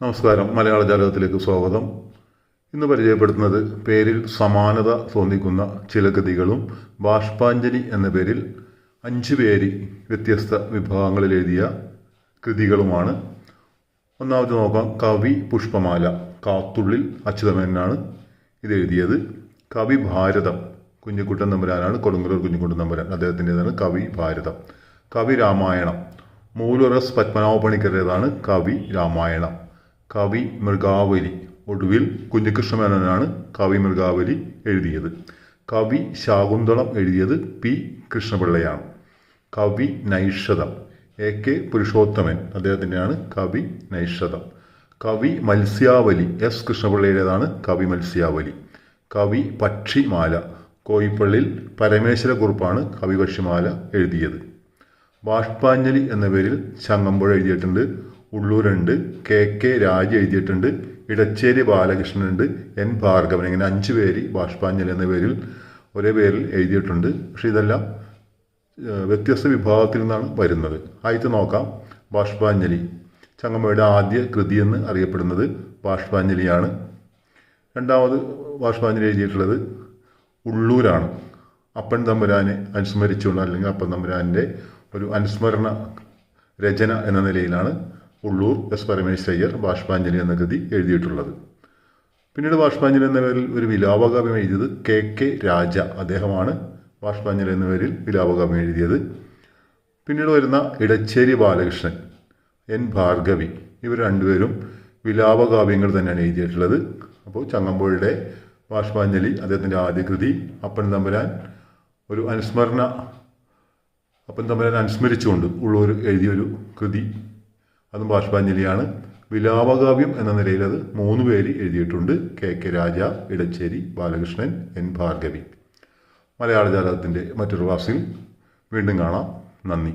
നമസ്കാരം. മലയാള ജാലകത്തിലേക്ക് സ്വാഗതം. ഇന്ന് പരിചയപ്പെടുത്തുന്നത് പേരിൽ സമാനത തോന്നിക്കുന്ന ചില കൃതികളും ബാഷ്പാഞ്ജലി എന്ന പേരിൽ അഞ്ച് പേര് വ്യത്യസ്ത വിഭാഗങ്ങളിൽ എഴുതിയ കൃതികളുമാണ്. ഒന്നാമത് നോക്കാം. കവി പുഷ്പമാല കാത്തുള്ളിൽ അച്യുതമേനാണ് ഇത് എഴുതിയത് കവി ഭാരതം കുഞ്ഞിക്കുട്ടൻ നമ്പുരാനാണ് കൊടുങ്ങല്ലൂർ കുഞ്ഞിക്കുട്ടൻ നമ്പുരാൻ അദ്ദേഹത്തിന്റെതാണ് കവി ഭാരതം. കവി രാമായണം മൂലുറസ് പത്മനാഭ പണിക്കരുടേതാണ് കവി രാമായണം. കവി മൃഗാവലി ഒടുവിൽ കുഞ്ഞികൃഷ്ണമേനോനാണ് കവി മൃഗാവലി എഴുതിയത്. കവി ശാകുന്തളം എഴുതിയത് പി. കൃഷ്ണപിള്ളയാണ്. കവി നൈഷതം എ. കെ. പുരുഷോത്തമൻ അദ്ദേഹത്തിന്റെയാണ് കവി നൈഷതം കവി മത്സ്യാവലി. എസ്. കൃഷ്ണപിള്ളയുടേതാണ് കവി മത്സ്യാവലി. കവി പക്ഷിമാല. കോയിപ്പള്ളിൽ പരമേശ്വരക്കുറിപ്പാണ് കവി പക്ഷിമാല എഴുതിയത്. ബാഷ്പാഞ്ജലി എന്ന പേരിൽ ചങ്ങമ്പുഴ എഴുതിയിട്ടുണ്ട്. ഉള്ളൂരുണ്ട്. കെ കെ രാജ എഴുതിയിട്ടുണ്ട്. ഇടച്ചേരി ബാലകൃഷ്ണനുണ്ട്. എൻ ഭാർഗവൻ ഇങ്ങനെ അഞ്ച് പേര് ബാഷ്പാഞ്ജലി എന്ന പേരിൽ ഒരേ പേരിൽ എഴുതിയിട്ടുണ്ട്. പക്ഷേ ഇതെല്ലാം വ്യത്യസ്ത വിഭാഗത്തിൽ നിന്നാണ് വരുന്നത്. ആയിട്ട് നോക്കാം. ബാഷ്പാഞ്ജലി. ചങ്ങമ്മയുടെ ആദ്യ കൃതി എന്ന് അറിയപ്പെടുന്നത് ബാഷ്പാഞ്ജലിയാണ്. രണ്ടാമത് ബാഷ്പാഞ്ജലി എഴുതിയിട്ടുള്ളത് ഉള്ളൂരാണ്. അപ്പൻ തമ്പുരാനെ അനുസ്മരിച്ചുകൊണ്ട് അല്ലെങ്കിൽ അപ്പൻ തമ്പുരാന്റെ ഒരു അനുസ്മരണ രചന എന്ന നിലയിലാണ് ഉള്ളൂർ എസ് പരമേശ്വരയ്യർ ബാഷ്പാഞ്ജലി എന്ന കൃതി എഴുതിയിട്ടുള്ളത്. പിന്നീട് ബാഷ്പാഞ്ജലി എന്ന പേരിൽ ഒരു വിലാപകാവ്യം എഴുതിയത് കെ കെ രാജ അദ്ദേഹമാണ്. ബാഷ്പാഞ്ജലി എന്ന പേരിൽ വിലാപകാവ്യം എഴുതിയത്. പിന്നീട് വരുന്ന ഇടച്ചേരി ബാലകൃഷ്ണൻ എൻ ഭാർഗവി ഇവർ രണ്ടുപേരും വിലാപകാവ്യങ്ങൾ തന്നെയാണ് എഴുതിയിട്ടുള്ളത്. അപ്പോൾ ചങ്ങമ്പുഴയുടെ ബാഷ്പാഞ്ജലി അദ്ദേഹത്തിന്റെ ആദ്യ കൃതി അപ്പൻ തമ്പുരാൻ ഒരു അനുസ്മരണ അപ്പൻ തമ്പുരാൻ അനുസ്മരിച്ചുകൊണ്ട് ഉള്ളൂർ എഴുതിയൊരു കൃതി അതും ബാഷ്പാഞ്ജലിയാണ്. വിലാപകാവ്യം എന്ന നിലയിൽ അത് മൂന്ന് പേര് എഴുതിയിട്ടുണ്ട്. K K Raja Edachery Balakrishnan N Bhargavi. മലയാള ജാലകത്തിന്റെ മറ്റൊരു ക്ലാസ്സിൽ വീണ്ടും കാണാം. നന്ദി.